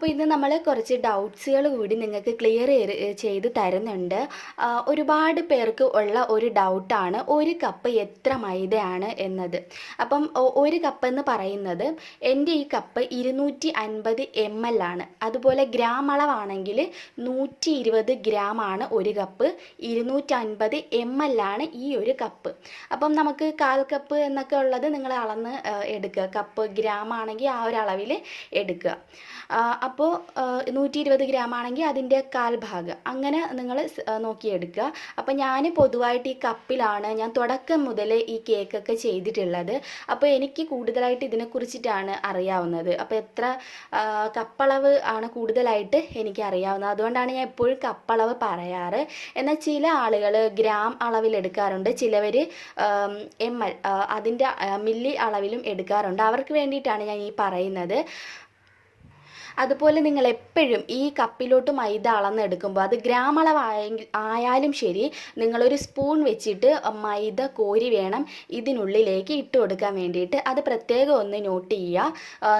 അപ്പോൾ ഇന്ന് നമ്മൾ കുറച്ച് ഡൗട്ട്സുകൾ കൂടി നിങ്ങൾക്ക് ക്ലിയർ ചെയ്ത് തരുന്നുണ്ട്. ഒരുപാട് പേർക്ക് ഉള്ള ഒരു ഡൗട്ടാണ് ഒരു കപ്പ് എത്ര മൈദയാണ് എന്നത്. അപ്പം ഒരു കപ്പ് എന്ന് പറയുന്നത് എന്റെ ഈ കപ്പ് ഇരുന്നൂറ്റി അൻപത് എം എൽ ആണ്. അതുപോലെ ഗ്രാം അളവാണെങ്കിൽ നൂറ്റി ഇരുപത് ഗ്രാം ആണ് ഒരു കപ്പ് ഇരുന്നൂറ്റി അൻപത് എം എൽ ആണ് ഈ ഒരു കപ്പ് അപ്പം നമുക്ക് കാൽ കപ്പ് എന്നൊക്കെ ഉള്ളത് നിങ്ങൾ അളന്ന് എടുക്കുക. കപ്പ് ഗ്രാം ആണെങ്കിൽ ആ ഒരു അളവിൽ എടുക്കുക. അപ്പോൾ നൂറ്റി ഇരുപത് ഗ്രാം ആണെങ്കിൽ അതിന്റെ കാൽ ഭാഗം അങ്ങനെ നിങ്ങൾ നോക്കിയെടുക്കുക. അപ്പോൾ ഞാൻ പൊതുവായിട്ട് ഈ കപ്പിലാണ് ഞാൻ തുടക്കം മുതൽ ഈ കേക്കൊക്കെ ചെയ്തിട്ടുള്ളത്. അപ്പോൾ എനിക്ക് കൂടുതലായിട്ട് ഇതിനെക്കുറിച്ചിട്ടാണ് അറിയാവുന്നത്. അപ്പോൾ എത്ര കപ്പളവ് ആണ് കൂടുതലായിട്ട് എനിക്ക് അറിയാവുന്നത്. അതുകൊണ്ടാണ് ഞാൻ എപ്പോഴും കപ്പളവ് പറയാറ്. എന്നാൽ ചില ആളുകൾ ഗ്രാം അളവിലെടുക്കാറുണ്ട് ചിലവർ എം എൽ അതിന്റെ മില്ലി അളവിലും എടുക്കാറുണ്ട്. അവർക്ക് വേണ്ടിയിട്ടാണ് ഞാൻ ഈ പറയുന്നത്. അതുപോലെ നിങ്ങൾ എപ്പോഴും ഈ കപ്പിലോട്ട് മൈദ അളന്നെടുക്കുമ്പോൾ അത് ഗ്രാം അളവായെങ്കിൽ ആയാലും ശരി നിങ്ങളൊരു സ്പൂൺ വെച്ചിട്ട് മൈദ കോരി വേണം ഇതിനുള്ളിലേക്ക് ഇട്ട് കൊടുക്കാൻ വേണ്ടിയിട്ട്. അത് പ്രത്യേകം ഒന്ന് നോട്ട് ചെയ്യുക.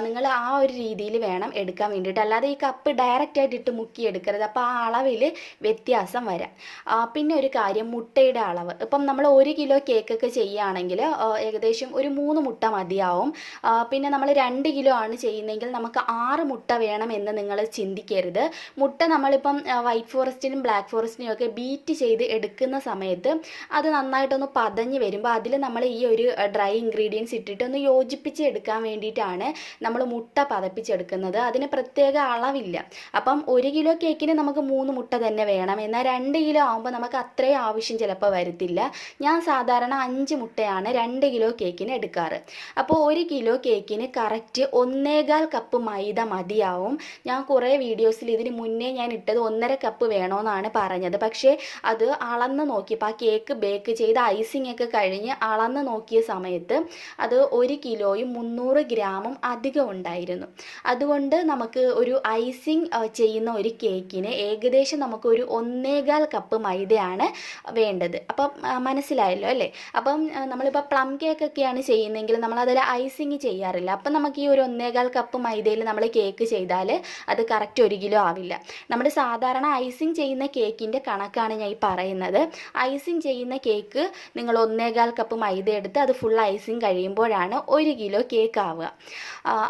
നിങ്ങൾ ആ ഒരു രീതിയിൽ വേണം എടുക്കാൻ വേണ്ടിയിട്ട്. അല്ലാതെ ഈ കപ്പ് ഡയറക്റ്റ് ആയിട്ട് ഇട്ട് മുക്കി എടുക്കരുത്. അപ്പോൾ ആ അളവിൽ വ്യത്യാസം വരാം. പിന്നെ ഒരു കാര്യം മുട്ടയുടെ അളവ്. ഇപ്പം നമ്മൾ ഒരു കിലോ കേക്കൊക്കെ ചെയ്യുകയാണെങ്കിൽ ഏകദേശം ഒരു മൂന്ന് മുട്ട മതിയാവും. പിന്നെ നമ്മൾ രണ്ട് കിലോ ആണ് ചെയ്യുന്നതെങ്കിൽ നമുക്ക് ആറ് മുട്ട വേണം എന്ന് നിങ്ങൾ ചിന്തിക്കരുത്. മുട്ട നമ്മളിപ്പം വൈറ്റ് ഫോറസ്റ്റിനും ബ്ലാക്ക് ഫോറസ്റ്റിനും ഒക്കെ ബീറ്റ് ചെയ്ത് എടുക്കുന്ന സമയത്ത് അത് നന്നായിട്ടൊന്ന് പതഞ്ഞ് വരുമ്പോൾ അതിൽ നമ്മൾ ഈ ഒരു ഡ്രൈ ഇൻഗ്രീഡിയൻസ് ഇട്ടിട്ട് ഒന്ന് യോജിപ്പിച്ച് എടുക്കാൻ വേണ്ടിയിട്ടാണ് നമ്മൾ മുട്ട പതപ്പിച്ചെടുക്കുന്നത്. അതിന് പ്രത്യേക അളവില്ല. അപ്പം ഒരു കിലോ കേക്കിന് നമുക്ക് മൂന്ന് മുട്ട തന്നെ വേണം. എന്നാൽ രണ്ട് കിലോ ആകുമ്പോൾ നമുക്ക് അത്രയും ആവശ്യം ചിലപ്പോൾ വരത്തില്ല. ഞാൻ സാധാരണ അഞ്ച് മുട്ടയാണ് രണ്ട് കിലോ കേക്കിന് എടുക്കാറ്. അപ്പോൾ ഒരു കിലോ കേക്കിന് കറക്റ്റ് ഒന്നേകാൽ കപ്പ് മൈദ മതിയാവും. ഞാൻ കുറേ വീഡിയോസിൽ ഇതിന് മുന്നേ ഞാൻ ഇട്ടത് ഒന്നര കപ്പ് വേണമെന്നാണ് പറഞ്ഞത്. പക്ഷേ അത് അളന്ന് നോക്കിയപ്പോൾ ആ കേക്ക് ബേക്ക് ചെയ്ത് ഐസിംഗ് ഒക്കെ കഴിഞ്ഞ് അളന്ന് നോക്കിയ സമയത്ത് അത് ഒരു കിലോയും മുന്നൂറ് ഗ്രാമും അധികം ഉണ്ടായിരുന്നു. അതുകൊണ്ട് നമുക്ക് ഒരു ഐസിങ് ചെയ്യുന്ന ഒരു കേക്കിന് ഏകദേശം നമുക്കൊരു ഒന്നേകാൽ കപ്പ് മൈദയാണ് വേണ്ടത്. അപ്പം മനസ്സിലായല്ലോ അല്ലേ? അപ്പം നമ്മളിപ്പോൾ പ്ലം കേക്ക് ഒക്കെയാണ് ചെയ്യുന്നതെങ്കിൽ നമ്മൾ അതിൽ ഐസിങ് ചെയ്യാറില്ല. അപ്പം നമുക്ക് ഈ ഒരു ഒന്നേകാൽ കപ്പ് മൈദയിൽ നമ്മൾ കേക്ക് ചെയ്താൽ അത് കറക്റ്റ് ഒരു കിലോ ആവില്ല. നമ്മൾ സാധാരണ ഐസിങ് ചെയ്യുന്ന കേക്കിന്റെ കണക്കാണ് ഞാൻ ഈ പറയുന്നത്. ഐസിങ് ചെയ്യുന്ന കേക്ക് നിങ്ങൾ ഒന്നേകാൽ കപ്പ് മൈദ എടുത്ത് അത് ഫുൾ ഐസിങ് കഴിയുമ്പോഴാണ് ഒരു കിലോ കേക്ക് ആവുക.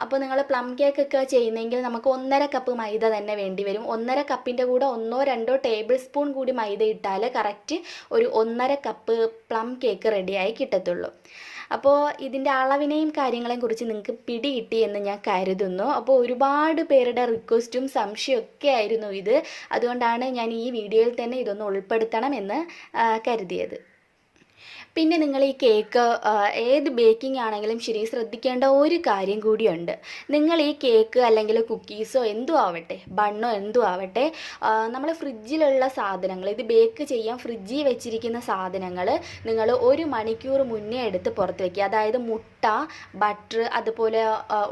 അപ്പോൾ നിങ്ങൾ പ്ലം കേക്കൊക്കെ ചെയ്യുന്നെങ്കിൽ നമുക്ക് ഒന്നര കപ്പ് മൈദ തന്നെ വേണ്ടി വരും. ഒന്നര കപ്പിന്റെ കൂടെ ഒന്നോ രണ്ടോ ടേബിൾ സ്പൂൺ കൂടി മൈദ ഇട്ടാൽ കറക്റ്റ് ഒരു ഒന്നര കപ്പ് പ്ലം കേക്ക് റെഡിയായി കിട്ടത്തുള്ളൂ. അപ്പോൾ ഇതിന്റെ അളവിനെയും കാര്യങ്ങളെയും കുറിച്ച് നിങ്ങൾക്ക് പിടി കിട്ടി എന്ന് ഞാൻ കരുതുന്നു. അപ്പോൾ ഒരുപാട് പേരുടെ റിക്വസ്റ്റും സംശയമൊക്കെ ആയിരുന്നു ഇത്. അതുകൊണ്ടാണ് ഞാൻ ഈ വീഡിയോയിൽ തന്നെ ഇതൊന്ന് ഉൾപ്പെടുത്തണം എന്ന് കരുതിയത്. പിന്നെ നിങ്ങൾ ഈ കേക്ക് ഏത് ബേക്കിംഗ് ആണെങ്കിലും ശരി ശ്രദ്ധിക്കേണ്ട ഒരു കാര്യം കൂടിയുണ്ട്. നിങ്ങൾ ഈ കേക്ക് അല്ലെങ്കിൽ കുക്കീസോ എന്തോ ആവട്ടെ ബണ്ണോ എന്തോ ആവട്ടെ നമ്മൾ ഫ്രിഡ്ജിലുള്ള സാധനങ്ങൾ ഇത് ബേക്ക് ചെയ്യാൻ ഫ്രിഡ്ജിൽ വെച്ചിരിക്കുന്ന സാധനങ്ങൾ നിങ്ങൾ ഒരു മണിക്കൂർ മുന്നേ എടുത്ത് പുറത്ത് വയ്ക്കുക അതായത് മുട്ട ബട്ടർ അതുപോലെ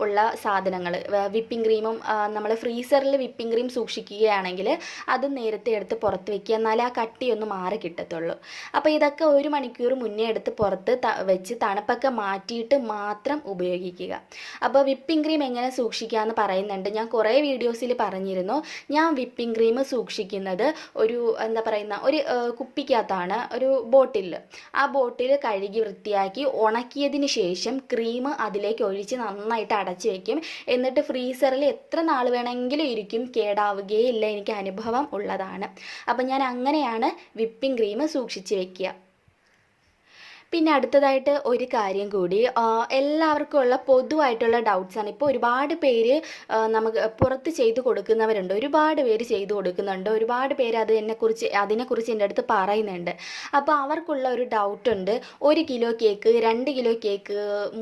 ഉള്ള സാധനങ്ങൾ വിപ്പിംഗ് ക്രീമും നമ്മൾ ഫ്രീസറിൽ വിപ്പിംഗ് ക്രീം സൂക്ഷിക്കുകയാണെങ്കിൽ അത് നേരത്തെ എടുത്ത് പുറത്ത് വയ്ക്കുക എന്നാലേ ആ കട്ടിയൊന്ന് മാറി കിട്ടത്തുള്ളൂ. അപ്പോൾ ഇതൊക്കെ ഒരു മണിക്കൂർ മുന്നേ എടുത്ത് പുറത്ത് വെച്ച് തണുപ്പൊക്കെ മാറ്റിയിട്ട് മാത്രം ഉപയോഗിക്കുക. അപ്പോൾ വിപ്പിംഗ് ക്രീം എങ്ങനെ സൂക്ഷിക്കുക എന്ന് പറയുന്നുണ്ട്. ഞാൻ കുറേ വീഡിയോസിൽ പറഞ്ഞിരുന്നു. ഞാൻ വിപ്പിംഗ് ക്രീം സൂക്ഷിക്കുന്നത് ഒരു എന്താ പറയുന്ന ഒരു കുപ്പിക്കകത്താണ് ഒരു ബോട്ടിൽ. ആ ബോട്ടിൽ കഴുകി വൃത്തിയാക്കി ഉണക്കിയതിന് ശേഷം ക്രീം അതിലേക്ക് ഒഴിച്ച് നന്നായിട്ട് അടച്ച് വയ്ക്കും എന്നിട്ട് ഫ്രീസറിൽ എത്ര നാൾ വേണമെങ്കിലും ഇരിക്കും. കേടാവുകയില്ല. എനിക്ക് അനുഭവം ഉള്ളതാണ്. അപ്പം ഞാൻ അങ്ങനെയാണ് വിപ്പിംഗ് ക്രീം സൂക്ഷിച്ച് വെക്കുക. പിന്നെ അടുത്തതായിട്ട് ഒരു കാര്യം കൂടി. എല്ലാവർക്കും ഉള്ള പൊതുവായിട്ടുള്ള ഡൗട്ട്സാണ് ഇപ്പോൾ ഒരുപാട് പേര് നമുക്ക് പുറത്ത് ചെയ്തു കൊടുക്കുന്നവരുണ്ട്. ഒരുപാട് പേര് ചെയ്തു കൊടുക്കുന്നുണ്ട്. ഒരുപാട് പേര് അത് എന്നെക്കുറിച്ച് അതിനെക്കുറിച്ച് എന്റെ അടുത്ത് പറയുന്നുണ്ട്. അപ്പോൾ അവർക്കുള്ള ഒരു ഡൗട്ടുണ്ട് ഒരു കിലോ കേക്ക് രണ്ട് കിലോ കേക്ക്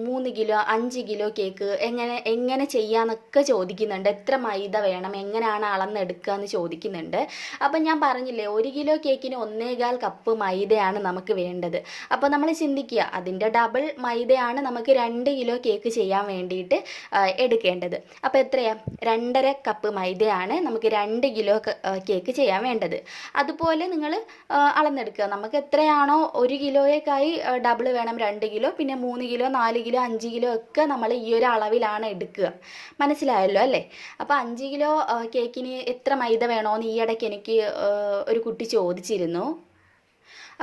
മൂന്ന് കിലോ അഞ്ച് കിലോ കേക്ക് എങ്ങനെ എങ്ങനെ ചെയ്യാമെന്നൊക്കെ ചോദിക്കുന്നുണ്ട്. എത്ര മൈദ വേണം? എങ്ങനെയാണ് അളന്നെടുക്കുക എന്ന് ചോദിക്കുന്നുണ്ട്. അപ്പം ഞാൻ പറഞ്ഞില്ലേ ഒരു കിലോ കേക്കിന് ഒന്നേകാൽ കപ്പ് മൈദയാണ് നമുക്ക് വേണ്ടത്. അപ്പോൾ നമ്മൾ ചിന്തിക്കുക. അതിന്റെ ഡബിൾ മൈദയാണ് നമുക്ക് രണ്ട് കിലോ കേക്ക് ചെയ്യാൻ വേണ്ടിയിട്ട് എടുക്കേണ്ടത്. അപ്പോൾ എത്രയാ? രണ്ടര കപ്പ് മൈദയാണ് നമുക്ക് രണ്ട് കിലോ കേക്ക് ചെയ്യാൻ വേണ്ടത്. അതുപോലെ നിങ്ങൾ അളന്നെടുക്കുക. നമുക്ക് എത്രയാണോ ഒരു കിലോയേക്കായി ഡബിൾ വേണം രണ്ട് കിലോ പിന്നെ മൂന്ന് കിലോ നാല് കിലോ അഞ്ച് കിലോ ഒക്കെ നമ്മൾ ഈ ഒരു അളവിലാണ് എടുക്കുക. മനസ്സിലായല്ലോ അല്ലേ? അപ്പോൾ അഞ്ച് കിലോ കേക്കിന് എത്ര മൈദ വേണോന്ന് ഈ ഇടയ്ക്ക് എനിക്ക് ഒരു കുട്ടി ചോദിച്ചിരുന്നു.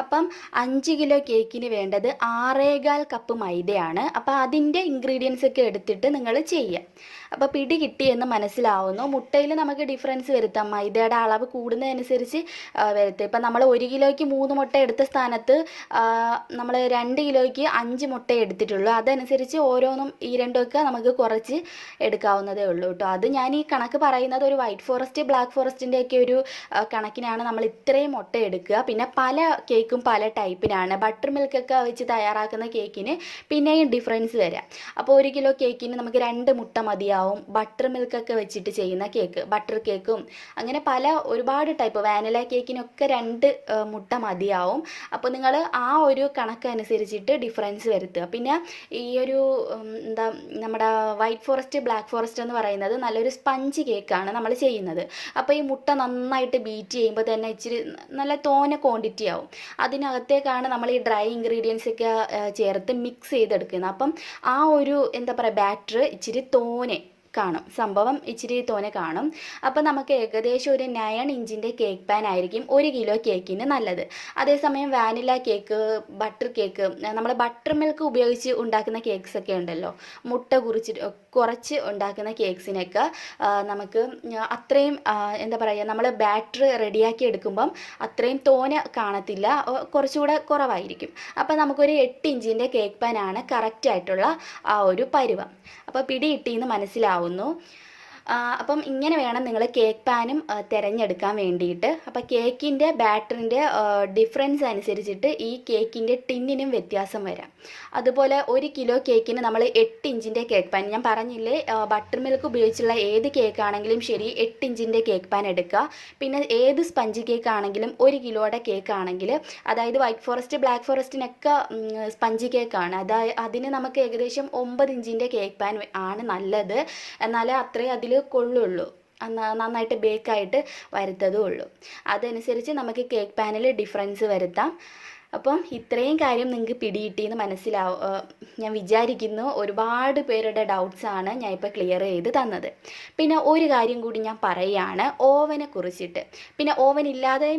അപ്പം അഞ്ച് കിലോ കേക്കിന് വേണ്ടത് ആറേകാൽ കപ്പ് മൈദയാണ്. അപ്പോൾ അതിന്റെ ഇൻഗ്രീഡിയൻസ് ഒക്കെ എടുത്തിട്ട് നിങ്ങൾ ചെയ്യുക. അപ്പോൾ പിടി കിട്ടിയെന്ന് മനസ്സിലാവുന്നു. മുട്ടയിൽ നമുക്ക് ഡിഫറൻസ് വരുത്താം. മൈദയുടെ അളവ് കൂടുന്നതനുസരിച്ച് വരുത്തുക. ഇപ്പം നമ്മൾ ഒരു കിലോയ്ക്ക് മൂന്ന് മുട്ട എടുത്ത സ്ഥാനത്ത് നമ്മൾ രണ്ട് കിലോയ്ക്ക് അഞ്ച് മുട്ട എടുത്തിട്ടുള്ളൂ. അതനുസരിച്ച് ഓരോന്നും ഈ രണ്ടുമൊക്കെ നമുക്ക് കുറച്ച് എടുക്കാവുന്നതേ ഉള്ളൂ കേട്ടോ. അത് ഞാൻ ഈ കണക്ക് പറയുന്നത് ഒരു വൈറ്റ് ഫോറസ്റ്റ് ബ്ലാക്ക് ഫോറസ്റ്റിന്റെയൊക്കെ ഒരു കണക്കിനാണ് നമ്മൾ ഇത്രയും മുട്ട എടുക്കുക. പിന്നെ പല കേക്കും പല ടൈപ്പിനാണ്. ബട്ടർ മിൽക്കൊക്കെ വെച്ച് തയ്യാറാക്കുന്ന കേക്കിന് പിന്നെയും ഡിഫറൻസ് വരാം. അപ്പോൾ ഒരു കിലോ കേക്കിന് നമുക്ക് രണ്ട് മുട്ട മതിയാവും ബട്ടർ മിൽക്കൊക്കെ വെച്ചിട്ട് ചെയ്യുന്ന കേക്ക്. ബട്ടർ കേക്കും. അങ്ങനെ പല ഒരുപാട് ടൈപ്പ് വാനില കേക്കിനൊക്കെ രണ്ട് മുട്ട മതിയാവും. അപ്പോൾ നിങ്ങൾ ആ ഒരു കണക്ക് അനുസരിച്ചിട്ട് ഡിഫറൻസ് വരുത്തുക. പിന്നെ ഈ ഒരു എന്താ നമ്മുടെ വൈറ്റ് ഫോറസ്റ്റ് ബ്ലാക്ക് ഫോറസ്റ്റ് എന്ന് പറയുന്നത് നല്ലൊരു സ്പഞ്ച് കേക്കാണ് നമ്മൾ ചെയ്യുന്നത്. അപ്പോൾ ഈ മുട്ട നന്നായിട്ട് ബീറ്റ് ചെയ്യുമ്പോൾ തന്നെ ഇച്ചിരി നല്ല തോനെ ക്വാണ്ടിറ്റി ആവും. അതിനകത്തേക്കാണ് നമ്മൾ ഈ ഡ്രൈ ഇൻഗ്രീഡിയൻസ് ഒക്കെ ചേർത്ത് മിക്സ് ചെയ്തെടുക്കുന്നത്. അപ്പം ആ ഒരു എന്താ പറയുക ബാറ്റർ ഇച്ചിരി തോനെ കാണും. സംഭവം ഇച്ചിരി തോനെ കാണും. അപ്പം നമുക്ക് ഏകദേശം ഒരു നയൺ ഇഞ്ചിന്റെ കേക്ക് പാൻ ആയിരിക്കും ഒരു കിലോ കേക്കിന് നല്ലത്. അതേസമയം വാനില കേക്ക് ബട്ടർ കേക്ക് നമ്മൾ ബട്ടർ മിൽക്ക് ഉപയോഗിച്ച് ഉണ്ടാക്കുന്ന കേക്ക്സ് ഒക്കെ ഉണ്ടല്ലോ. മുട്ട കുറിച്ച് കുറച്ച് ഉണ്ടാക്കുന്ന കേക്ക്സിനൊക്കെ നമുക്ക് അത്രയും എന്താ പറയുക നമ്മൾ ബാറ്റർ റെഡിയാക്കി എടുക്കുമ്പം അത്രയും തോന കാണത്തില്ല. കുറച്ചുകൂടെ കുറവായിരിക്കും. അപ്പോൾ നമുക്കൊരു എട്ട് ഇഞ്ചിന്റെ കേക്ക് പാനാണ് കറക്റ്റായിട്ടുള്ള ആ ഒരു പരുവം. അപ്പോൾ പിടി കിട്ടിയെന്ന് മനസ്സിലാവുന്നു. അപ്പം ഇങ്ങനെ വേണം നിങ്ങൾ കേക്ക് പാനും തിരഞ്ഞെടുക്കാൻ വേണ്ടിയിട്ട്. അപ്പോൾ കേക്കിന്റെ ബാറ്ററിന്റെ ഡിഫറൻസ് അനുസരിച്ചിട്ട് ഈ കേക്കിന്റെ ടിന്നിനും വ്യത്യാസം വരാം. അതുപോലെ ഒരു കിലോ കേക്കിന് നമ്മൾ എട്ട് ഇഞ്ചിന്റെ കേക്ക് പാൻ ഞാൻ പറഞ്ഞില്ലേ ബട്ടർ മിൽക്ക് ഉപയോഗിച്ചുള്ള ഏത് കേക്ക് ആണെങ്കിലും ശരി എട്ട് ഇഞ്ചിന്റെ കേക്ക് പാൻ എടുക്കുക. പിന്നെ ഏത് സ്പഞ്ച് കേക്ക് ആണെങ്കിലും ഒരു കിലോയുടെ കേക്ക് ആണെങ്കിൽ അതായത് വൈറ്റ് ഫോറസ്റ്റ് ബ്ലാക്ക് ഫോറസ്റ്റിനൊക്കെ സ്പഞ്ച് കേക്കാണ് അതായത് അതിന് നമുക്ക് ഏകദേശം ഒമ്പത് ഇഞ്ചിന്റെ കേക്ക് പാൻ ആണ് നല്ലത്. എന്നാൽ അത്രയും അതിൽ കൊള്ളുള്ളൂ. നന്നായിട്ട് ബേക്കായിട്ട് വരുത്തതും ഉള്ളൂ. അതനുസരിച്ച് നമുക്ക് കേക്ക് പാനിൽ ഡിഫറൻസ് വരുത്താം. അപ്പം ഇത്രയും കാര്യം നിങ്ങൾക്ക് പിടിയിട്ടിന്ന് മനസ്സിലാവും ഞാൻ വിചാരിക്കുന്നു ഒരുപാട് പേരുടെ ഡൗട്ട്സാണ് ഞാൻ ഇപ്പോൾ ക്ലിയർ ചെയ്ത് തന്നത്. പിന്നെ ഒരു കാര്യം കൂടി ഞാൻ പറയുകയാണ് ഓവനെ കുറിച്ചിട്ട്. പിന്നെ ഓവൻ ഇല്ലാതെ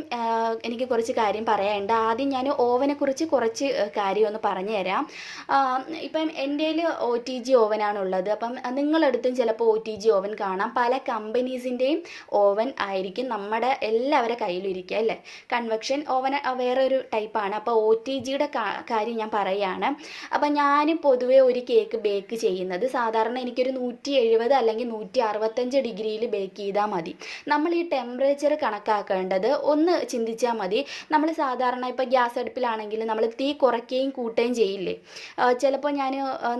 എനിക്ക് കുറച്ച് കാര്യം പറയാനുണ്ട്. ആദ്യം ഞാൻ ഓവനെ കുറിച്ച് കുറച്ച് കാര്യം ഒന്ന് പറഞ്ഞു തരാം. ആഹ് ഇപ്പം എന്റെ ഒ ടി ജി ഓവനാണുള്ളത്. അപ്പം നിങ്ങളടുത്തും ചിലപ്പോൾ ഒ ടി ജി ഓവൻ കാണാം. പല കമ്പനീസിന്റെയും ഓവൻ ആയിരിക്കും നമ്മുടെ എല്ലാവരുടെ കയ്യിലും ഇരിക്കുക അല്ലേ? കൺവെക്ഷൻ ഓവൻ വേറൊരു ടൈപ്പാണ് അപ്പോൾ ഒ ടി ജിയുടെ കാര്യം ഞാൻ പറയുകയാണ് അപ്പോൾ ഞാൻ പൊതുവേ ഒരു കേക്ക് ബേക്ക് ചെയ്യുന്നത് സാധാരണ എനിക്കൊരു നൂറ്റി എഴുപത് അല്ലെങ്കിൽ നൂറ്റി അറുപത്തഞ്ച് ഡിഗ്രിയിൽ ബേക്ക് ചെയ്താൽ മതി. നമ്മൾ ഈ ടെമ്പറേച്ചർ കണക്കാക്കേണ്ടത് ഒന്ന് ചിന്തിച്ചാൽ മതി. നമ്മൾ സാധാരണ ഇപ്പോൾ ഗ്യാസ് അടുപ്പിലാണെങ്കിൽ നമ്മൾ തീ കുറയ്ക്കുകയും കൂട്ടുകയും ചെയ്യില്ലേ? ചിലപ്പോൾ ഞാൻ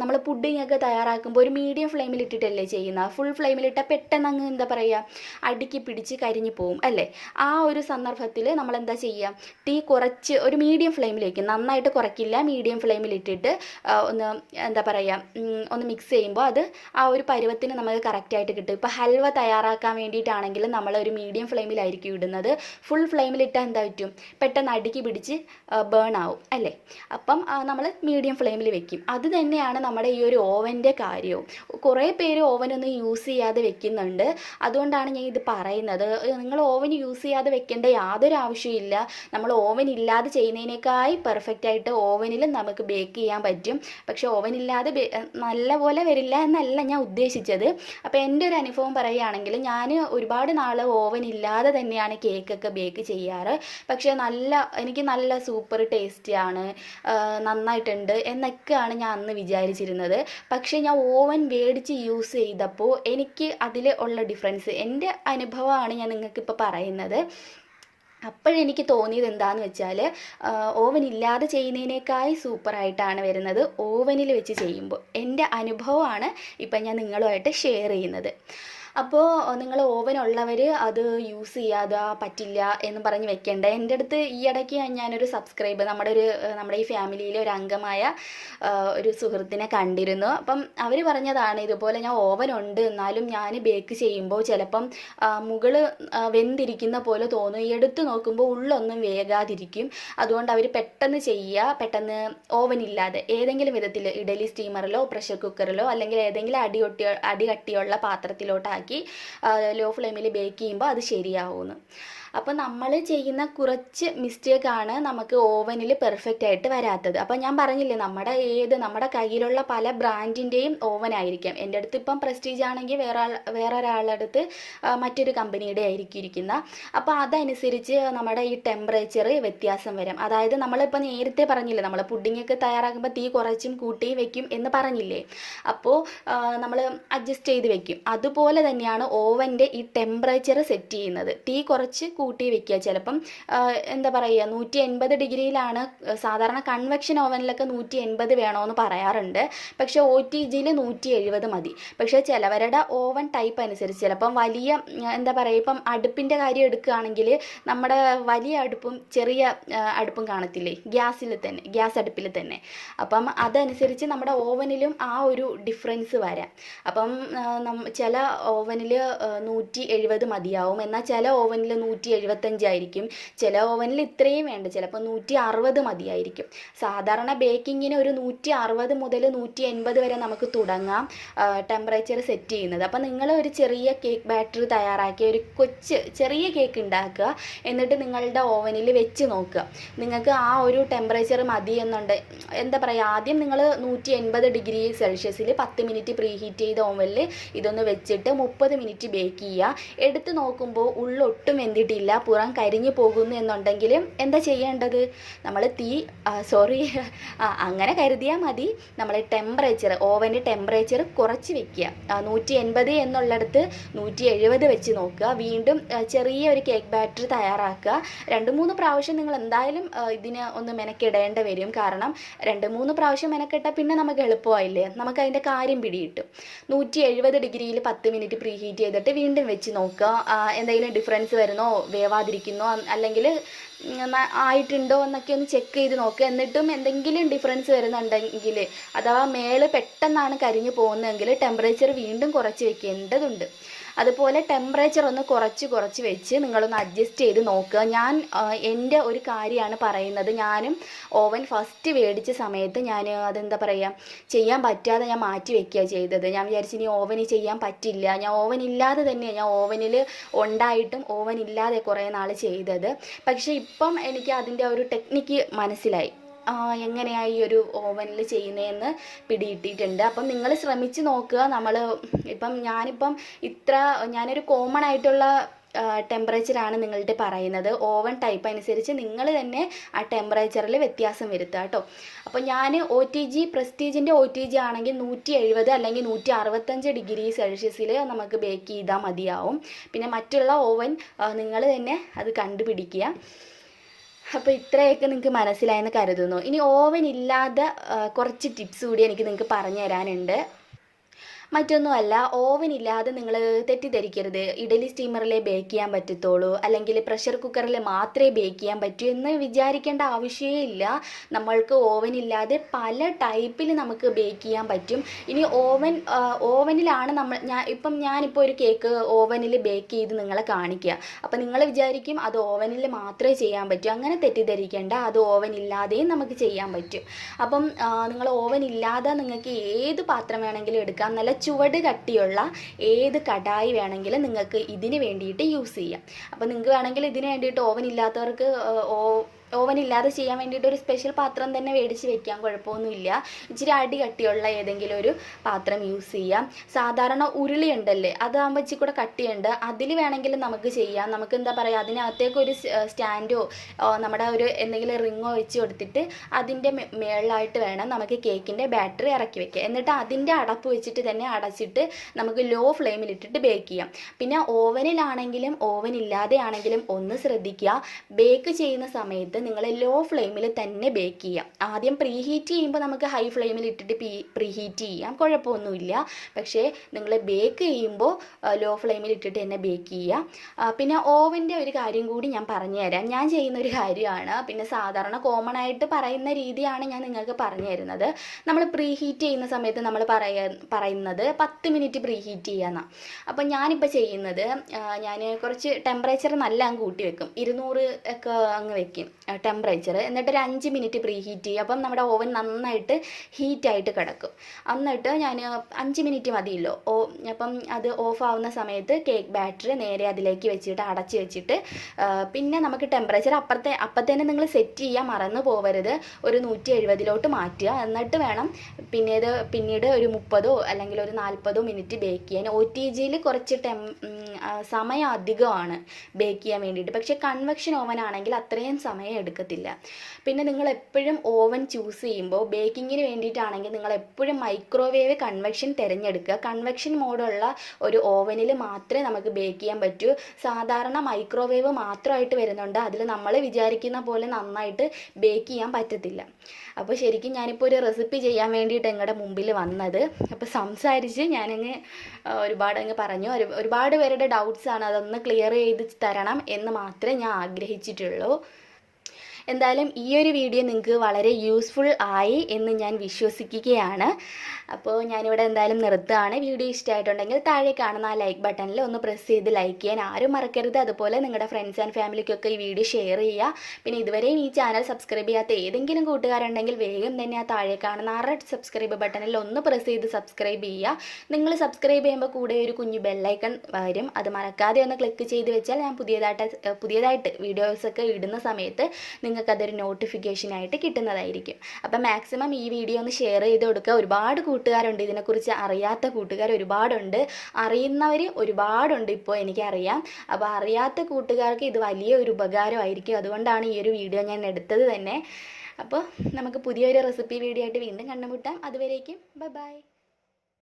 നമ്മൾ പുഡിംഗ് ഒക്കെ തയ്യാറാക്കുമ്പോൾ ഒരു മീഡിയം ഫ്ലെയിമിൽ ഇട്ടിട്ടല്ലേ ചെയ്യുന്നത് ഫുൾ ഫ്ലെയിമിലിട്ടാൽ പെട്ടെന്ന് അങ്ങ് എന്താ പറയുക അടുക്കി പിടിച്ച് കരിഞ്ഞു പോവും അല്ലേ? ആ ഒരു സന്ദർഭത്തിൽ നമ്മൾ എന്താ ചെയ്യുക തീ കുറച്ച് ഒരു മീഡിയം ഫ്ലെയിമിൽ വയ്ക്കും നന്നായിട്ട് കുറയ്ക്കില്ല മീഡിയം ഫ്ലെയിമിൽ ഇട്ടിട്ട് ഒന്ന് എന്താ പറയുക ഒന്ന് മിക്സ് ചെയ്യുമ്പോൾ അത് ആ ഒരു പരുവത്തിന് നമുക്ക് കറക്റ്റായിട്ട് കിട്ടും. ഇപ്പോൾ ഹൽവ തയ്യാറാക്കാൻ വേണ്ടിയിട്ടാണെങ്കിൽ നമ്മൾ ഒരു മീഡിയം ഫ്ലെയിമിലായിരിക്കും ഇടുന്നത്. ഫുൾ ഫ്ലെയിമിലിട്ടാൽ എന്താ പറ്റും? പെട്ടെന്ന് അടുക്കി പിടിച്ച് ബേൺ ആവും അല്ലേ? അപ്പം നമ്മൾ മീഡിയം ഫ്ലെയിമിൽ വെക്കും. അത് തന്നെയാണ് നമ്മുടെ ഈ ഒരു ഓവന്റെ കാര്യവും. കുറേ പേര് ഓവനൊന്നും യൂസ് ചെയ്യാതെ വെക്കുന്നുണ്ട്. അതുകൊണ്ടാണ് ഞാൻ ഇത് പറയുന്നത്. നിങ്ങൾ ഓവൻ യൂസ് ചെയ്യാതെ വെക്കേണ്ട യാതൊരു ആവശ്യമില്ല നമ്മൾ ഓവൻ ഇല്ലാതെ ചെയ്യുന്നതിനേക്കായി പെർഫെക്റ്റ് ആയിട്ട് ഓവനിൽ നമുക്ക് ബേക്ക് ചെയ്യാൻ പറ്റും. പക്ഷേ ഓവൻ ഇല്ലാതെ നല്ല പോലെ വരില്ല എന്നല്ല ഞാൻ ഉദ്ദേശിച്ചത്. അപ്പോൾ എന്റെ ഒരു അനുഭവം പറയുകയാണെങ്കിൽ ഞാൻ ഒരുപാട് നാൾ ഓവൻ ഇല്ലാതെ തന്നെയാണ് കേക്കൊക്കെ ബേക്ക് ചെയ്യാറ്. പക്ഷേ നല്ല എനിക്ക് നല്ല സൂപ്പർ ടേസ്റ്റിയാണ് നന്നായിട്ടുണ്ട് എന്നൊക്കെയാണ് ഞാൻ അന്ന് വിചാരിച്ചിരുന്നത്. പക്ഷേ ഞാൻ ഓവൻ മേടിച്ച് യൂസ് ചെയ്തപ്പോൾ എനിക്ക് അതിൽ ഉള്ള ഡിഫറൻസ് എന്റെ അനുഭവമാണ് ഞാൻ നിങ്ങൾക്കിപ്പോൾ പറയുന്നത്. അപ്പോഴെനിക്ക് തോന്നിയത് എന്താന്ന് വെച്ചാൽ ഓവൻ ഇല്ലാതെ ചെയ്യുന്നതിനേക്കായി സൂപ്പറായിട്ടാണ് വരുന്നത്. ഓവനിൽ വെച്ച് ചെയ്യുമ്പോൾ എന്റെ അനുഭവമാണ് ഇപ്പം ഞാൻ നിങ്ങളുമായിട്ട് ഷെയർ ചെയ്യുന്നത്. അപ്പോൾ നിങ്ങൾ ഓവൻ ഉള്ളവർ അത് യൂസ് ചെയ്യാതെ പറ്റില്ല എന്ന് പറഞ്ഞ് വെക്കേണ്ട. എന്റെ അടുത്ത് ഈ ഇടയ്ക്ക് ഞാനൊരു സബ്സ്ക്രൈബ് നമ്മുടെ ഒരു നമ്മുടെ ഈ ഫാമിലിയിലെ ഒരു അംഗമായ ഒരു സുഹൃത്തിനെ കണ്ടിരുന്നു. അപ്പം അവർ പറഞ്ഞതാണ് ഇതുപോലെ ഞാൻ ഓവൻ ഉണ്ട് എന്നാലും ഞാൻ ബേക്ക് ചെയ്യുമ്പോൾ ചിലപ്പം മുകൾ വെന്തിരിക്കുന്ന പോലെ തോന്നും. ഈ എടുത്ത് നോക്കുമ്പോൾ ഉള്ളൊന്നും വേകാതിരിക്കും. അതുകൊണ്ട് അവർ പെട്ടെന്ന് ചെയ്യുക പെട്ടെന്ന് ഓവൻ ഇല്ലാതെ ഏതെങ്കിലും വിധത്തിൽ ഇഡലി സ്റ്റീമറിലോ പ്രഷർ കുക്കറിലോ അല്ലെങ്കിൽ ഏതെങ്കിലും അടി അടി കട്ടിയുള്ള ലോ ഫ്ലെയിമിൽ ബേക്ക് ചെയ്യുമ്പോൾ അത് ശരിയാവുമെന്ന് അപ്പോൾ നമ്മൾ ചെയ്യുന്ന കുറച്ച് മിസ്റ്റേക്കാണ് നമുക്ക് ഓവനിൽ പെർഫെക്റ്റ് ആയിട്ട് വരാത്തത്. അപ്പോൾ ഞാൻ പറഞ്ഞില്ലേ നമ്മുടെ ഏത് നമ്മുടെ കയ്യിലുള്ള പല ബ്രാൻഡിന്റെയും ഓവൻ ആയിരിക്കാം. എന്റെ അടുത്ത് ഇപ്പം പ്രസ്റ്റീജ് ആണെങ്കിൽ വേറെ വേറെ ഒരാളുടെ അടുത്ത് മറ്റൊരു കമ്പനിയുടെ ആയിരിക്കും ഇരിക്കുന്ന അപ്പോൾ അതനുസരിച്ച് നമ്മുടെ ഈ ടെമ്പറേച്ചർ വ്യത്യാസം വരും. അതായത് നമ്മളിപ്പോൾ നേരത്തെ പറഞ്ഞില്ലേ നമ്മൾ പുഡിങ്ങൊക്കെ തയ്യാറാക്കുമ്പോൾ തീ കുറച്ചും കൂട്ടി വെക്കും എന്ന് പറഞ്ഞില്ലേ? അപ്പോൾ നമ്മൾ അഡ്ജസ്റ്റ് ചെയ്ത് വെക്കും. അതുപോലെ തന്നെയാണ് ഓവന്റെ ഈ ടെമ്പറേച്ചർ സെറ്റ് ചെയ്യുന്നത്. തീ കുറച്ച് കൂട്ടി വെക്കുക. ചിലപ്പം എന്താ പറയുക നൂറ്റി എൺപത് ഡിഗ്രിയിലാണ് സാധാരണ കൺവെക്ഷൻ ഓവനിലൊക്കെ നൂറ്റി എൺപത് വേണമെന്ന് പറയാറുണ്ട്. പക്ഷേ ഒ ടി ജിയിൽ നൂറ്റി എഴുപത് മതി. പക്ഷേ ചിലവരുടെ ഓവൻ ടൈപ്പ് അനുസരിച്ച് ചിലപ്പം വലിയ എന്താ പറയുക ഇപ്പം അടുപ്പിന്റെ കാര്യം എടുക്കുകയാണെങ്കിൽ നമ്മുടെ വലിയ അടുപ്പും ചെറിയ അടുപ്പും കാണത്തില്ലേ? ഗ്യാസിൽ തന്നെ ഗ്യാസ് അടുപ്പിൽ തന്നെ. അപ്പം അതനുസരിച്ച് നമ്മുടെ ഓവനിലും ആ ഒരു ഡിഫറൻസ് വരാം. അപ്പം ചില ഓവനിൽ നൂറ്റി എഴുപത് മതിയാവും. എന്നാൽ ചില ഓവനിൽ നൂറ്റി എഴുപത്തഞ്ചായിരിക്കും ചില ഓവനിൽ ഇത്രയും വേണ്ട ചിലപ്പോൾ നൂറ്റി അറുപത് മതിയായിരിക്കും. സാധാരണ ബേക്കിങ്ങിന് ഒരു നൂറ്റി അറുപത് മുതൽ നൂറ്റി എൺപത് വരെ നമുക്ക് തുടങ്ങാം ടെമ്പറേച്ചർ സെറ്റ് ചെയ്യുന്നത്. അപ്പം നിങ്ങൾ ഒരു ചെറിയ കേക്ക് ബാറ്ററി തയ്യാറാക്കി ഒരു കൊച്ച് ചെറിയ കേക്ക് ഉണ്ടാക്കുക. എന്നിട്ട് നിങ്ങളുടെ ഓവനിൽ വെച്ച് നോക്കുക. നിങ്ങൾക്ക് ആ ഒരു ടെമ്പറേച്ചർ മതി എന്നുണ്ട് എന്താ പറയുക ആദ്യം നിങ്ങൾ നൂറ്റി എൺപത് ഡിഗ്രി സെൽഷ്യസിൽ പത്ത് മിനിറ്റ് പ്രീ ഹീറ്റ് ചെയ്ത ഓവനിൽ ഇതൊന്ന് വെച്ചിട്ട് മുപ്പത് മിനിറ്റ് ബേക്ക് ചെയ്യുക. എടുത്ത് നോക്കുമ്പോൾ ഉള്ളൊട്ടും വെന്തിട്ടില്ല. പുറം കരിഞ്ഞു പോകുന്നു എന്നുണ്ടെങ്കിൽ എന്താ ചെയ്യേണ്ടത്? നമ്മൾ തീ സോറി അങ്ങനെ കരുതിയാൽ മതി. നമ്മൾ ടെമ്പറേച്ചർ ഓവന്റെ ടെമ്പറേച്ചർ കുറച്ച് വെക്കുക. നൂറ്റി എൺപത് എന്നുള്ളിടത്ത് നൂറ്റി എഴുപത് വെച്ച് നോക്കുക. വീണ്ടും ചെറിയ ഒരു കേക്ക് ബാറ്ററി തയ്യാറാക്കുക. രണ്ട് മൂന്ന് പ്രാവശ്യം നിങ്ങൾ എന്തായാലും ഇതിന് ഒന്ന് മെനക്കിടേണ്ട വരും. കാരണം രണ്ട് മൂന്ന് പ്രാവശ്യം മെനക്കെട്ടാൽ പിന്നെ നമുക്ക് എളുപ്പമായില്ലേ? നമുക്ക് അതിന്റെ കാര്യം പിടികിട്ടും. നൂറ്റി എഴുപത് ഡിഗ്രിയിൽ പത്ത് മിനിറ്റ് പ്രീ ഹീറ്റ് ചെയ്തിട്ട് വീണ്ടും വെച്ച് നോക്കുക. എന്തെങ്കിലും ഡിഫറൻസ് വരുന്നോ? വേവാതിരിക്കുന്നോ. അല്ലെങ്കിൽ ആയിട്ടുണ്ടോ എന്നൊക്കെ ഒന്ന് ചെക്ക് ചെയ്ത് നോക്കുക എന്നിട്ടും എന്തെങ്കിലും ഡിഫറൻസ് വരുന്നുണ്ടെങ്കിൽ അഥവാ മേൾ പെട്ടെന്നാണ് കരിഞ്ഞു പോകുന്നതെങ്കിൽ ടെമ്പറേച്ചർ വീണ്ടും കുറച്ച് വെക്കേണ്ടതുണ്ട്. അതുപോലെ ടെമ്പറേച്ചർ ഒന്ന് കുറച്ച് കുറച്ച് വെച്ച് നിങ്ങളൊന്ന് അഡ്ജസ്റ്റ് ചെയ്ത് നോക്കുക. ഞാൻ എന്റെ ഒരു കാര്യമാണ് പറയുന്നത്. ഞാനും ഓവൻ ഫസ്റ്റ് മേടിച്ച സമയത്ത് ഞാൻ അതെന്താ പറയുക ചെയ്യാൻ പറ്റാതെ ഞാൻ മാറ്റി വെക്കുക ചെയ്തത്. ഞാൻ വിചാരിച്ചു ഇനി ഓവന് ചെയ്യാൻ പറ്റില്ല. ഞാൻ ഓവൻ ഇല്ലാതെ തന്നെ ഞാൻ ഓവനിൽ ഉണ്ടായിട്ടും ഓവൻ ഇല്ലാതെ കുറേ നാൾ ചെയ്തത്. പക്ഷേ ഇപ്പം എനിക്ക് അതിന്റെ ഒരു ടെക്നിക്ക് മനസ്സിലായി. ആ, എങ്ങനെയാ ഈ ഒരു ഓവനിൽ ചെയ്യുന്നതെന്ന് പിടിയിട്ടിട്ടുണ്ട് അപ്പം നിങ്ങൾ ശ്രമിച്ച് നോക്കുക. നമ്മൾ ഇപ്പം ഞാനിപ്പം ഇത്ര ഞാനൊരു കോമൺ ആയിട്ടുള്ള ടെമ്പറേച്ചറാണ് നിങ്ങളുടെ പറയുന്നത്. ഓവൻ ടൈപ്പ് അനുസരിച്ച് നിങ്ങൾ തന്നെ ആ ടെമ്പറേച്ചറിൽ വ്യത്യാസം വരുത്തുക കേട്ടോ. അപ്പോൾ ഞാൻ ഒ ടി ജി പ്രസ്റ്റീജിന്റെ ഒ ടി ജി ആണെങ്കിൽ നൂറ്റി എഴുപത് അല്ലെങ്കിൽ നൂറ്റി അറുപത്തഞ്ച് ഡിഗ്രി സെൽഷ്യസിൽ നമുക്ക് ബേക്ക് ചെയ്താൽ മതിയാവും. പിന്നെ മറ്റുള്ള ഓവൻ നിങ്ങൾ തന്നെ അത് കണ്ടുപിടിക്കുക. അപ്പോൾ ഇത്രയൊക്കെ നിങ്ങൾക്ക് മനസ്സിലായെന്ന് കരുതുന്നു. ഇനി ഓവൻ ഇല്ലാതെ കുറച്ച് ടിപ്സ് കൂടി എനിക്ക് നിങ്ങൾക്ക് പറഞ്ഞു തരാനുണ്ട്. മറ്റൊന്നുമല്ല ഓവൻ ഇല്ലാതെ നിങ്ങൾ തെറ്റിദ്ധരിക്കരുത്. ഇഡലി സ്റ്റീമറിലെ ബേക്ക് ചെയ്യാൻ പറ്റത്തുള്ളൂ. അല്ലെങ്കിൽ പ്രഷർ കുക്കറിൽ മാത്രമേ ബേക്ക് ചെയ്യാൻ പറ്റൂ എന്ന് വിചാരിക്കേണ്ട ആവശ്യമേ ഇല്ല. നമ്മൾക്ക് ഓവൻ ഇല്ലാതെ പല ടൈപ്പിൽ നമുക്ക് ബേക്ക് ചെയ്യാൻ പറ്റും. ഇനി ഓവൻ ഓവനിലാണ് നമ്മൾ ഞാൻ ഇപ്പം ഞാനിപ്പോൾ ഒരു കേക്ക് ഓവനിൽ ബേക്ക് ചെയ്ത് നിങ്ങളെ കാണിക്കുക അപ്പം നിങ്ങൾ വിചാരിക്കും അത് ഓവനിൽ മാത്രമേ ചെയ്യാൻ പറ്റൂ. അങ്ങനെ തെറ്റിദ്ധരിക്കേണ്ട അത് ഓവൻ ഇല്ലാതെയും നമുക്ക് ചെയ്യാൻ പറ്റും. അപ്പം നിങ്ങൾ ഓവൻ ഇല്ലാതെ നിങ്ങൾക്ക് ഏത് പാത്രം വേണമെങ്കിലും എടുക്കാം. നല്ല ചുവട് കട്ടിയുള്ള ഏത് കടായി വേണമെങ്കിലും നിങ്ങൾക്ക് ഇതിന് വേണ്ടിയിട്ട് യൂസ് ചെയ്യാം. അപ്പോൾ നിങ്ങൾക്ക് വേണമെങ്കിൽ ഇതിന് വേണ്ടിയിട്ട് ഓവൻ ഇല്ലാത്തവർക്ക് ഓ ഓവൻ ഇല്ലാതെ ചെയ്യാൻ വേണ്ടിയിട്ട് ഒരു സ്പെഷ്യൽ പാത്രം തന്നെ മേടിച്ച് വെക്കാം കുഴപ്പമൊന്നുമില്ല. ഇച്ചിരി അടി കട്ടിയുള്ള ഏതെങ്കിലും ഒരു പാത്രം യൂസ് ചെയ്യാം. സാധാരണ ഉരുളി ഉണ്ടല്ലേ അതാകുമ്പോൾ ഇച്ചിരി കൂടെ കട്ടിയുണ്ട്. അതിൽ വേണമെങ്കിൽ നമുക്ക് ചെയ്യാം. നമുക്ക് എന്താ പറയുക അതിനകത്തേക്ക് ഒരു സ്റ്റാൻഡോ നമ്മുടെ ഒരു എന്തെങ്കിലും റിങ്ങോ വെച്ച് കൊടുത്തിട്ട് അതിന്റെ മേളിലായിട്ട് വേണം നമുക്ക് കേക്കിന്റെ ബാറ്ററി ഇറക്കി വെക്കുക എന്നിട്ട് അതിന്റെ അടപ്പ് വെച്ചിട്ട് തന്നെ അടച്ചിട്ട് നമുക്ക് ലോ ഫ്ലെയിമിലിട്ടിട്ട് ബേക്ക് ചെയ്യാം. പിന്നെ ഓവനിലാണെങ്കിലും ഓവൻ ഇല്ലാതെ ആണെങ്കിലും ഒന്ന് ശ്രദ്ധിക്കുക. ബേക്ക് ചെയ്യുന്ന സമയത്ത് നിങ്ങൾ ലോ ഫ്ലെയിമിൽ തന്നെ ബേക്ക് ചെയ്യാം. ആദ്യം പ്രീ ഹീറ്റ് ചെയ്യുമ്പോൾ നമുക്ക് ഹൈ ഫ്ലെയിമിൽ ഇട്ടിട്ട് പ്രീ ഹീറ്റ് ചെയ്യാം. കുഴപ്പമൊന്നുമില്ല. പക്ഷേ നിങ്ങൾ ബേക്ക് ചെയ്യുമ്പോൾ ലോ ഫ്ലെയിമിൽ ഇട്ടിട്ട് തന്നെ ബേക്ക് ചെയ്യുക പിന്നെ ഓവന്റെ ഒരു കാര്യം കൂടി ഞാൻ പറഞ്ഞു തരാം ഞാൻ ചെയ്യുന്ന ഒരു കാര്യമാണ്. പിന്നെ സാധാരണ കോമൺ ആയിട്ട് പറയുന്ന രീതിയാണ് ഞാൻ നിങ്ങൾക്ക് പറഞ്ഞു തരുന്നത് നമ്മൾ പ്രീ ഹീറ്റ് ചെയ്യുന്ന സമയത്ത് നമ്മൾ പറയ പറയുന്നത് പത്ത് മിനിറ്റ് പ്രീ ഹീറ്റ് ചെയ്യാന്നാണ് അപ്പം ഞാനിപ്പോൾ ചെയ്യുന്നത് ഞാൻ കുറച്ച് ടെമ്പറേച്ചർ നല്ല അങ്ങ് കൂട്ടി വെക്കും. ഇരുന്നൂറ് ഒക്കെ അങ്ങ് വെക്കും. ടെമ്പറേച്ചർ എന്നിട്ട് ഒരു അഞ്ച് മിനിറ്റ് പ്രീ ഹീറ്റ് ചെയ്യും. അപ്പം നമ്മുടെ ഓവൻ നന്നായിട്ട് ഹീറ്റായിട്ട് കിടക്കും. എന്നിട്ട് ഞാൻ അഞ്ച് മിനിറ്റ് മതിയല്ലോ. ഓ അപ്പം അത് ഓഫ് ആവുന്ന സമയത്ത് കേക്ക് ബാറ്ററി നേരെ അതിലേക്ക് വെച്ചിട്ട് അടച്ച് വെച്ചിട്ട് പിന്നെ നമുക്ക് ടെമ്പറേച്ചർ അപ്പുറത്തെ അപ്പം തന്നെ നിങ്ങൾ സെറ്റ് ചെയ്യാൻ മറന്നു പോവരുത്. ഒരു നൂറ്റി എഴുപതിലോട്ട് മാറ്റുക. എന്നിട്ട് വേണം പിന്നീട് പിന്നീട് ഒരു മുപ്പതോ അല്ലെങ്കിൽ ഒരു നാൽപ്പതോ മിനിറ്റ് ബേക്ക് ചെയ്യാൻ. ഒ ടി ജിയിൽ കുറച്ച് ടെം സമയം അധികമാണ് ബേക്ക് ചെയ്യാൻ വേണ്ടിയിട്ട്. പക്ഷേ കൺവെക്ഷൻ ഓവൻ ആണെങ്കിൽ അത്രയും സമയം എടുക്കത്തില്ല. പിന്നെ നിങ്ങൾ എപ്പോഴും ഓവൻ ചൂസ് ചെയ്യുമ്പോൾ ബേക്കിങ്ങിന് വേണ്ടിയിട്ടാണെങ്കിൽ നിങ്ങൾ എപ്പോഴും മൈക്രോവേവ് കൺവെക്ഷൻ തിരഞ്ഞെടുക്കുക. കൺവെക്ഷൻ മോഡുള്ള ഒരു ഓവനിൽ മാത്രമേ നമുക്ക് ബേക്ക് ചെയ്യാൻ പറ്റൂ. സാധാരണ മൈക്രോവേവ് മാത്രമായിട്ട് വരുന്നുണ്ട്. അതിൽ നമ്മൾ വിചാരിക്കുന്ന പോലെ നന്നായിട്ട് ബേക്ക് ചെയ്യാൻ പറ്റത്തില്ല. അപ്പോൾ ശരിക്കും ഞാനിപ്പോൾ ഒരു റെസിപ്പി ചെയ്യാൻ വേണ്ടിയിട്ട് നിങ്ങളുടെ മുമ്പിൽ വന്നത്. അപ്പോൾ സംസാരിച്ച് ഞാനങ്ങ് ഒരുപാട് അങ്ങ് പറഞ്ഞു. ഒരു ഒരുപാട് പേരുടെ ഡൗട്ട്സാണ് അതൊന്ന് ക്ലിയർ ചെയ്ത് തരണം എന്ന് മാത്രമേ ഞാൻ ആഗ്രഹിച്ചിട്ടുള്ളൂ. എന്തായാലും ഈ ഒരു വീഡിയോ നിങ്ങൾക്ക് വളരെ യൂസ്ഫുൾ ആയി എന്ന് ഞാൻ വിശ്വസിക്കുകയാണ്. അപ്പോൾ ഞാനിവിടെ എന്തായാലും നിർത്തുകയാണ്. വീഡിയോ ഇഷ്ടമായിട്ടുണ്ടെങ്കിൽ താഴെ കാണുന്ന ആ ലൈക്ക് ബട്ടണിൽ ഒന്ന് പ്രസ് ചെയ്ത് ലൈക്ക് ചെയ്യാൻ ആരും മറക്കരുത്. അതുപോലെ നിങ്ങളുടെ ഫ്രണ്ട്സ് ആൻഡ് ഫാമിലിക്കൊക്കെ ഈ വീഡിയോ ഷെയർ ചെയ്യുക. പിന്നെ ഇതുവരെയും ഈ ചാനൽ സബ്സ്ക്രൈബ് ചെയ്യാത്ത ഏതെങ്കിലും കൂട്ടുകാരുണ്ടെങ്കിൽ വേഗം തന്നെ ആ താഴെ കാണുന്ന ആ റെഡ് സബ്സ്ക്രൈബ് ബട്ടണിൽ ഒന്ന് പ്രസ് ചെയ്ത് സബ്സ്ക്രൈബ് ചെയ്യുക. നിങ്ങൾ സബ്സ്ക്രൈബ് ചെയ്യുമ്പോൾ കൂടെ ഒരു കുഞ്ഞു ബെല്ലൈക്കൺ വരും. അത് മറക്കാതെ ഒന്ന് ക്ലിക്ക് ചെയ്ത് വെച്ചാൽ ഞാൻ പുതിയതായിട്ട് പുതിയതായിട്ട് വീഡിയോസൊക്കെ ഇടുന്ന സമയത്ത് നിങ്ങൾക്കതൊരു നോട്ടിഫിക്കേഷനായിട്ട് കിട്ടുന്നതായിരിക്കും. അപ്പം മാക്സിമം ഈ വീഡിയോ ഒന്ന് ഷെയർ ചെയ്ത് കൊടുക്കുക. ഒരുപാട് കൂട്ടുകാരുണ്ട്. ഇതിനെക്കുറിച്ച് അറിയാത്ത കൂട്ടുകാർ ഒരുപാടുണ്ട്. അറിയുന്നവർ ഒരുപാടുണ്ട് ഇപ്പോൾ എനിക്കറിയാം. അപ്പോൾ അറിയാത്ത കൂട്ടുകാർക്ക് ഇത് വലിയ ഒരു ഉപകാരമായിരിക്കും. അതുകൊണ്ടാണ് ഈ ഒരു വീഡിയോ ഞാൻ എടുത്തത് തന്നെ. അപ്പോൾ നമുക്ക് പുതിയൊരു റെസിപ്പി വീഡിയോ ആയിട്ട് വീണ്ടും കണ്ടുമുട്ടാം. അതുവരേക്കും. Bye bye.